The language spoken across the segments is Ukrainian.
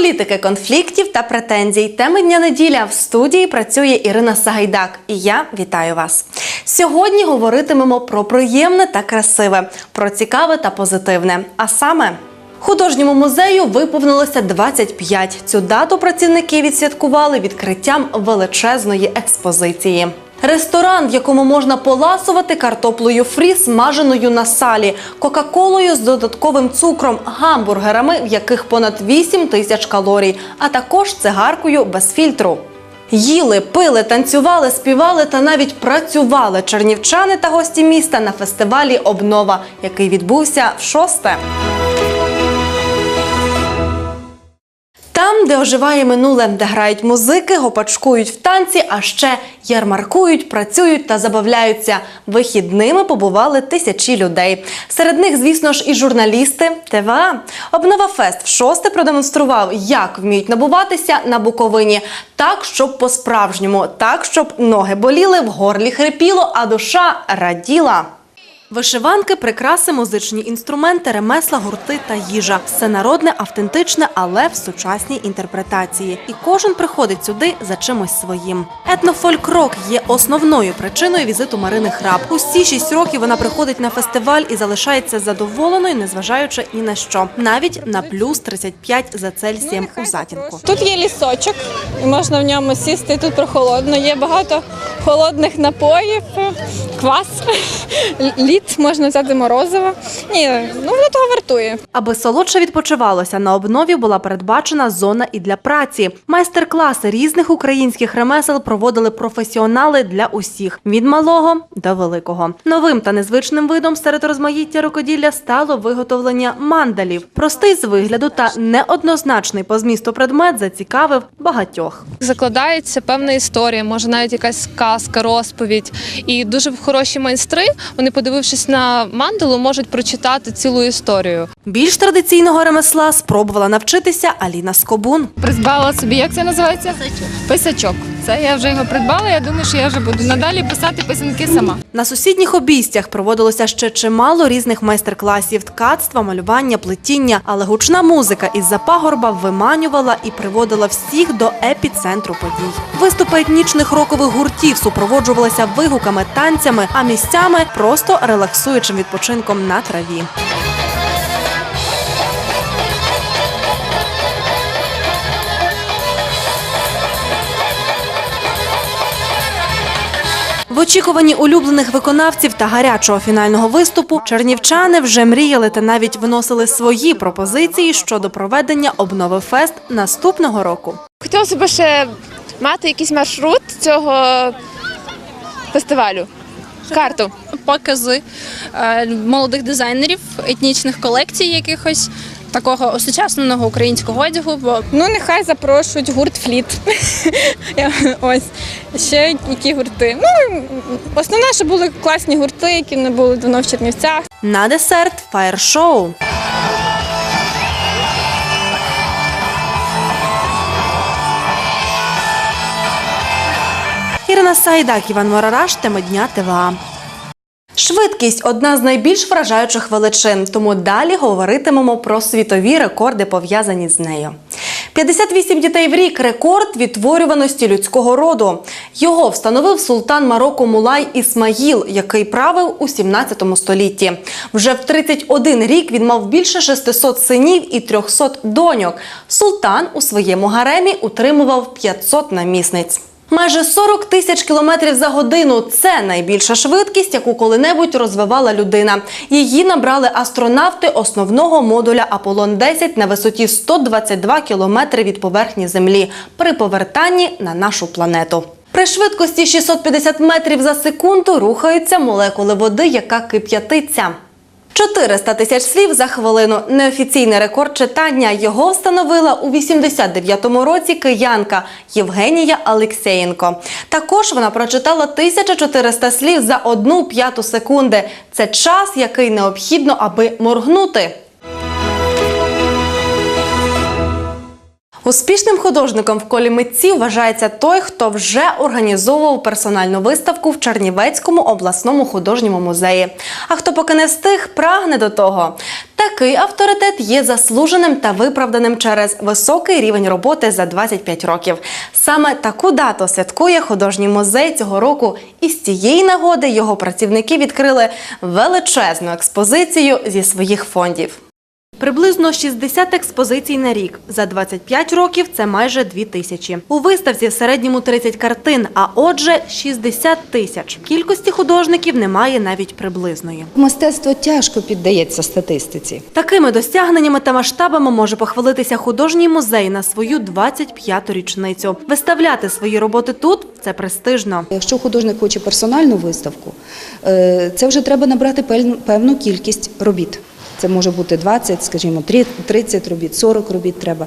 Політики, конфліктів та претензій. Теми дня неділя в студії працює Ірина Сагайдак. І я вітаю вас. Сьогодні говоритимемо про приємне та красиве, про цікаве та позитивне. А саме. Художньому музею виповнилося 25. Цю дату працівники відсвяткували відкриттям величезної експозиції. Ресторан, в якому можна поласувати картоплею фрі, смаженою на салі, кока-колою з додатковим цукром, гамбургерами, в яких понад 8 тисяч калорій, а також цигаркою без фільтру. Їли, пили, танцювали, співали та навіть працювали чернівчани та гості міста на фестивалі Обнова, який відбувся в шосте. Там, де оживає минуле, де грають музики, гопачкують в танці, а ще ярмаркують, працюють та забавляються. Вихідними побували тисячі людей. Серед них, звісно ж, і журналісти. ТВА. Обнова Фест в шосте продемонстрував, як вміють набуватися на Буковині. Так, щоб по-справжньому, так, щоб ноги боліли, в горлі хрипіло, а душа раділа. Вишиванки, прикраси, музичні інструменти, ремесла, гурти та їжа. Все народне, автентичне, але в сучасній інтерпретації. І кожен приходить сюди за чимось своїм. Етнофольк-рок є основною причиною візиту Марини Храб. Усі шість років вона приходить на фестиваль і залишається задоволеною, незважаючи ні на що, навіть на плюс 35 за Цельсієм у затінку. Тут є лісочок, і можна в ньому сісти. Тут прохолодно. Є багато холодних напоїв, квас, лід, можна взяти морозиво. Ні, ну воно того вартує. Аби солодше відпочивалося, на обнові була передбачена зона і для праці. Майстер-класи різних українських ремесел проводили професіонали для усіх від малого до великого. Новим та незвичним видом серед розмаїття рукоділля стало виготовлення мандалів. Простий з вигляду та неоднозначний по змісту предмет зацікавив багатьох. закладається певна історія, може навіть якась казка, розповідь. І дуже хороші майстри, вони, подивившись на мандалу, можуть прочитати цілу історію. Більш традиційного ремесла спробувала навчитися Аліна Скобун. Придбала собі, як це називається? Писачок. Це я вже його придбала. Я думаю, що я вже буду надалі писати писанки сама. На сусідніх обійстях проводилося ще чимало різних майстер-класів ткацтва, малювання, плетіння, але гучна музика із-за пагорба виманювала і приводила всіх до епіцентру подій. Виступи етнічних рокових гуртів супроводжувалися вигуками, танцями, а місцями просто релаксуючим відпочинком на траві. В очікуванні улюблених виконавців та гарячого фінального виступу чернівчани вже мріяли та навіть виносили свої пропозиції щодо проведення обнови фест наступного року. Хотілося б ще мати якийсь маршрут цього фестивалю. Карту. покази е, молодих дизайнерів, етнічних колекцій якихось. Такого осучасненого українського одягу, бо Ну, нехай запрошують гурт фліт. Ось. Ще які гурти. Ну, основне, що були класні гурти, які не були давно в Чернівцях. На десерт фаєр-шоу. Ірина Сайдак, Іван Морараш, тема дня ТВА. Швидкість одна з найбільш вражаючих величин, тому далі говоритимемо про світові рекорди, пов'язані з нею. 58 дітей в рік рекорд відтворюваності людського роду. Його встановив султан Марокко Мулай Ісмаїл, який правив у 17 столітті. Вже в 31 рік він мав більше 600 синів і 300 доньок. Султан у своєму гаремі утримував 500 намісниць. Майже 40 тисяч кілометрів за годину це найбільша швидкість, яку коли-небудь розвивала людина. Її набрали астронавти основного модуля Аполлон 10 на висоті 122 кілометри від поверхні Землі при повертанні на нашу планету. При швидкості 650 метрів за секунду рухаються молекули води, яка кип'ятиться. 400 тисяч слів за хвилину. Неофіційний рекорд читання його встановила у 89-му році киянка Євгенія Алексєєнко. Також вона прочитала 1400 слів за одну п'яту секунди. Це час, який необхідно, аби моргнути. Успішним художником в колі митців вважається той, хто вже організовував персональну виставку в Чернівецькому обласному художньому музеї. А хто поки не встиг, прагне до того. Такий авторитет є заслуженим та виправданим через високий рівень роботи за 25 років. Саме таку дату святкує художній музей цього року, і з цієї нагоди його працівники відкрили величезну експозицію зі своїх фондів. Приблизно 60 експозицій на рік. За 25 років це майже 2 тисячі. У виставці в середньому 30 картин, а отже 60 тисяч. Кількості художників немає навіть приблизної. Мистецтво тяжко піддається статистиці. Такими досягненнями та масштабами може похвалитися художній музей на свою 25-ту річницю. Виставляти свої роботи тут це престижно. Якщо художник хоче персональну виставку, е, це вже треба набрати певну- певну кількість робіт. Це може бути 20, скажімо, 30 робіт, 40 робіт треба.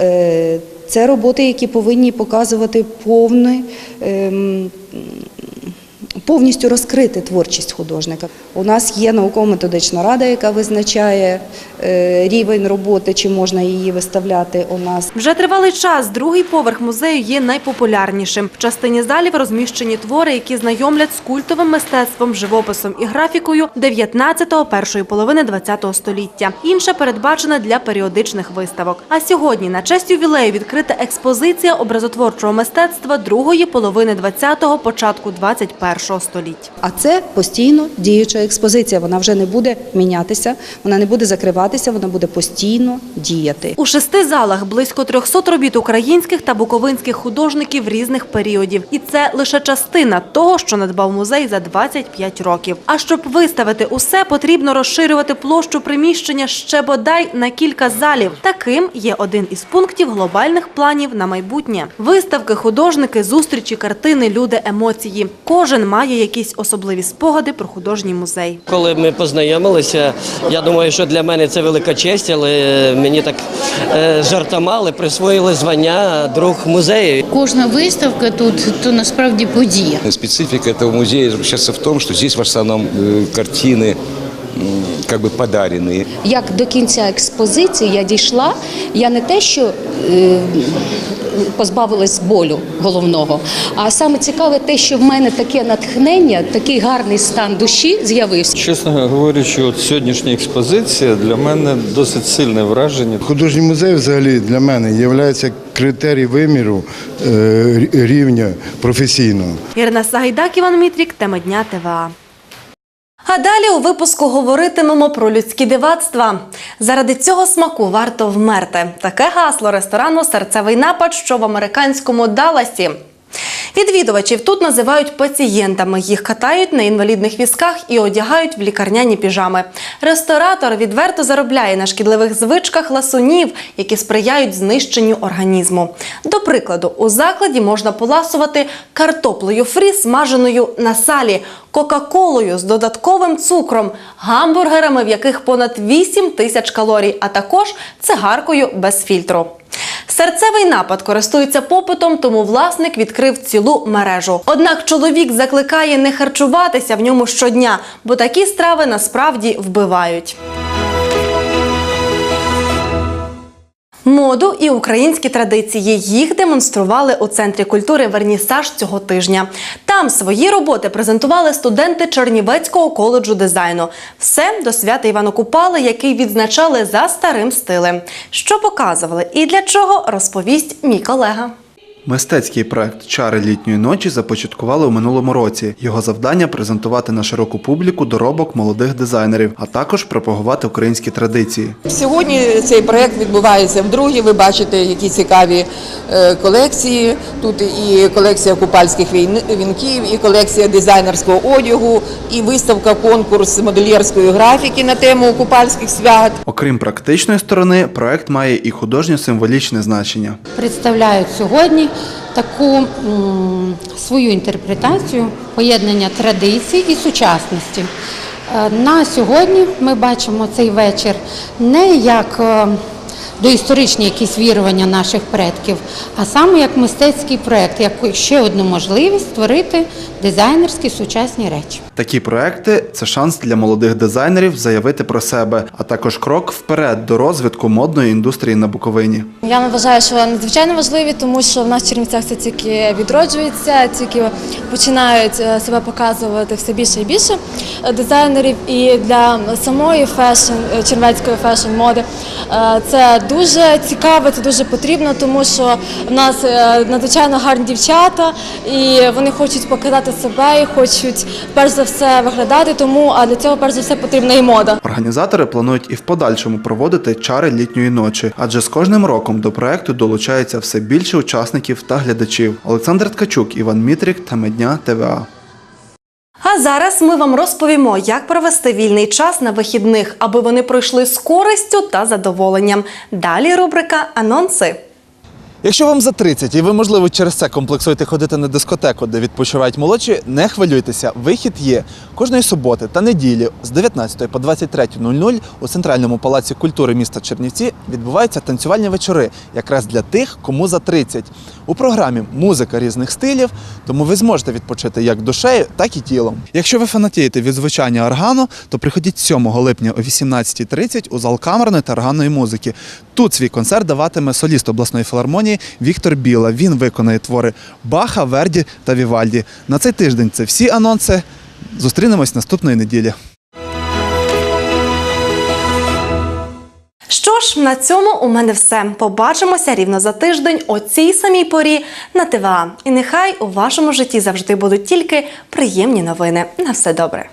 Е, Це роботи, які повинні показувати повний, ем, повністю розкрити творчість художника. У нас є науково-методична рада, яка визначає рівень роботи, чи можна її виставляти у нас. Вже тривалий час другий поверх музею є найпопулярнішим. В частині залів розміщені твори, які знайомлять з культовим мистецтвом, живописом і графікою 19-го, першої половини 20-го століття. Інше передбачене для періодичних виставок. А сьогодні на честь ювілею відкрита експозиція образотворчого мистецтва другої половини 20-го, початку 21-го століття. А це постійно діюча експозиція. Вона вже не буде мінятися, вона не буде закриватися, вона буде постійно діяти. У шести залах близько 300 робіт українських та буковинських художників різних періодів. І це лише частина того, що надбав музей за 25 років. А щоб виставити усе, потрібно розширювати площу приміщення ще бодай на кілька залів. Таким є один із пунктів глобальних планів на майбутнє. Виставки, художники, зустрічі, картини, люди, емоції. Кожен має якісь особливі спогади про художній музей. Коли ми познайомилися, я думаю, що для мене це велика честь, але мені так е, жартома, але присвоїли звання друг музею. Кожна виставка тут то насправді подія. Специфика этого музея заключается в том, что здесь в основном э, картины м, как бы подаренные. Як до кінця експозиції я дійшла, я не те, що е, позбавилась болю головного, а саме цікаве те, що в мене таке натхнення, такий гарний стан душі з'явився. Чесно говорячи, от сьогоднішня експозиція для мене досить сильне враження. Художній музей взагалі для мене є критерій виміру е, рівня професійного. Ірина Сагайдак, Іван Мітрік, тема дня ТВА. А далі у випуску говоритимемо про людські дивацтва. Заради цього смаку варто вмерти. Таке гасло ресторану Серцевий напад, що в американському Далласі. Відвідувачів тут називають пацієнтами. Їх катають на інвалідних візках і одягають в лікарняні піжами. Ресторатор відверто заробляє на шкідливих звичках ласунів, які сприяють знищенню організму. До прикладу, у закладі можна поласувати картоплею фрі, смаженою на салі, кока-колою з додатковим цукром, гамбургерами, в яких понад 8 тисяч калорій, а також цигаркою без фільтру. Серцевий напад користується попитом, тому власник відкрив цілу мережу. Однак чоловік закликає не харчуватися в ньому щодня, бо такі страви насправді вбивають. Моду і українські традиції їх демонстрували у центрі культури Вернісаж цього тижня. Там свої роботи презентували студенти Чернівецького коледжу дизайну. Все до свята Івана Купали, який відзначали за старим стилем. Що показували і для чого розповість мій колега. Мистецький проект Чари літньої ночі започаткували у минулому році. Його завдання презентувати на широку публіку доробок молодих дизайнерів, а також пропагувати українські традиції. Сьогодні цей проект відбувається вдруге. Ви бачите, які цікаві е, колекції. Тут і колекція купальських вінків, і колекція дизайнерського одягу, і виставка конкурс модельєрської графіки на тему купальських свят. Окрім практичної сторони, проект має і художньо-символічне значення. Представляють сьогодні таку свою інтерпретацію поєднання традицій і сучасності. Е, На сьогодні ми бачимо цей вечір не як е, доісторичні якісь вірування наших предків, а саме як мистецький проект, як ще одну можливість створити дизайнерські сучасні речі. Такі проекти це шанс для молодих дизайнерів заявити про себе, а також крок вперед до розвитку модної індустрії на Буковині. Я вважаю, що надзвичайно важливі, тому що в нас в Чернівцях це тільки відроджується, тільки починають е, себе показувати все більше і більше дизайнерів. І для самої фешн, е, чернівецької фешн-моди е, це дуже цікаво, це дуже потрібно, тому що в нас надзвичайно гарні дівчата, і вони хочуть показати себе і хочуть перш за все виглядати. Тому а для цього перш за все потрібна і мода. Організатори планують і в подальшому проводити чари літньої ночі, адже з кожним роком до проекту долучається все більше учасників та глядачів. Олександр Ткачук, Іван Мітрік та Медня ТВА. А зараз ми вам розповімо, як провести вільний час на вихідних, аби вони пройшли з користю та задоволенням. Далі рубрика Анонси. Якщо вам за 30 і ви, можливо, через це комплексуєте ходити на дискотеку, де відпочивають молодші, не хвилюйтеся. Вихід є кожної суботи та неділі з 19 по 23.00 у Центральному палаці культури міста Чернівці відбуваються танцювальні вечори, якраз для тих, кому за 30. У програмі музика різних стилів, тому ви зможете відпочити як душею, так і тілом. Якщо ви фанатієте від звучання органу, то приходіть 7 липня о 18.30 у зал камерної та органної музики. Тут свій концерт даватиме соліст обласної філармонії Віктор Біла. Він виконає твори Баха, Верді та Вівальді. На цей тиждень це всі анонси. Зустрінемось наступної неділі. Що ж, на цьому у мене все. Побачимося рівно за тиждень о цій самій порі на ТВА. І нехай у вашому житті завжди будуть тільки приємні новини. На все добре.